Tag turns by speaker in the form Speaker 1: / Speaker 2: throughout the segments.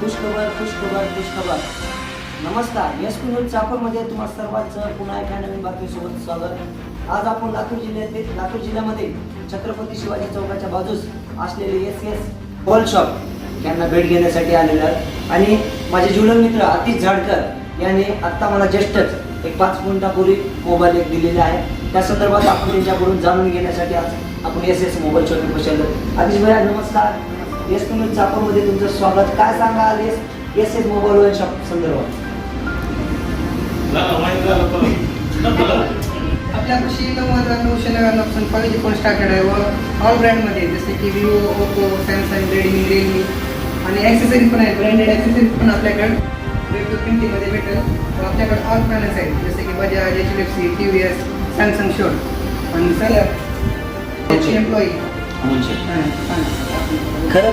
Speaker 1: खुशखबर खुशखबर खुशखबर. नमस्कार S P news चाकूरमध्ये तुम्हा सर्वांचं पुन्हा एका नवीन बातमीसोबत स्वागत. आज आपण लातूर जिल्ह्यातील लातूर जिल्ह्यामध्ये छत्रपती शिवाजी चौकाच्या बाजूस असलेले एस एस बॉल शॉप यांना भेट घेण्यासाठी आलेलं आहे. आणि माझे जीवन मित्र अतिश झाडकर यांनी आत्ता मला ज्येष्ठच एक पाच मिनिटापूर्वी मोबाईल एक दिलेला आहे. त्या संदर्भात आपण त्यांच्याकडून जाणून घेण्यासाठी आज आपण एस एस मोबाईल शॉपिंग बसलो अतिश भैया नमस्कार. एस तुम्ही चाकूरमध्ये तुमचं स्वागत. काय सांगाल S S S mobile one shop संदर्भात?
Speaker 2: आपल्यापाशी नव्वद नऊशे नव्याण्णवपासून फाईव्ह जी फोन स्टार्टेड आहे व ऑल ब्रँडमध्ये जसे की Vivo Oppo Samsung Redmi Realme आणि ॲक्सेसरीज पण आहेत ब्रँडेड ॲक्सेसरीज पण आपल्याकडे. वेगवेगळ्या किमतीमध्ये भेटेल. आपल्याकडे ऑल ब्रँड्स आहेत जसे की Bajaj H D F C T V S Samsung Schott आणि सॅलर एम्प्लॉई
Speaker 1: खरं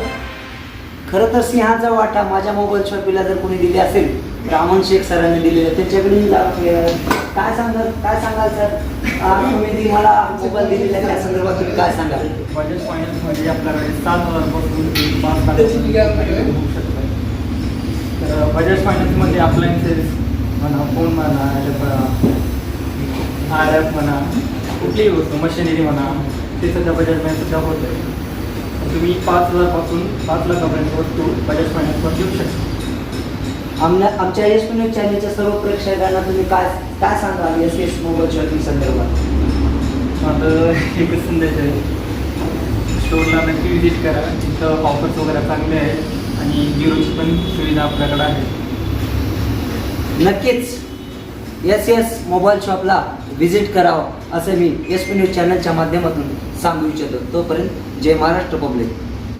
Speaker 1: खरं तर सिंहाचा वाटा माझ्या मोबाईल शॉपीला जर कोणी दिली असेल तर अमन शेख सरांनी दिलेलं त्यांच्याकडे काय सांगाल काय सांगाल सर? तुम्ही ती मला मोबाईल दिलेला त्या संदर्भात तुम्ही काय सांगाल?
Speaker 3: बजाज फायनान्समध्ये आपल्याकडे सात हजारपासून पाच होऊ शकतं. तर बजाज फायनान्समध्ये अप्लायन्सेस म्हणा फोन म्हणा आर एफ म्हणा कुठलीही वस्तू मशिनरी म्हणा ते सध्या बजाजमध्ये सुद्धा होत आहे तुम्ही पाच हजारपासून पाच लाखापर्यंत वस्तू बजाज फायनान्सवर घेऊ शकता.
Speaker 1: आमच्या आमच्या एस पी न्यूज चॅनलच्या सर्व प्रेक्षकांना तुम्ही काय काय सांगाल एस एस मोबाईल शॉपिंग संदर्भात?
Speaker 3: माझं एकच संदेश आहे. स्टोरला नक्की विजिट करा. तिथं ऑफर्स वगैरे चांगले आहेत आणि झिरोची पण सुविधा आपल्याकडे आहे.
Speaker 1: नक्कीच. एस एस मोबाईल शॉपला व्हिजिट करावं. असं मी एस पी न्यूज चॅनलच्या माध्यमातून सांगू इच्छितो. तोपर्यंत जय महाराष्ट्र पब्लिक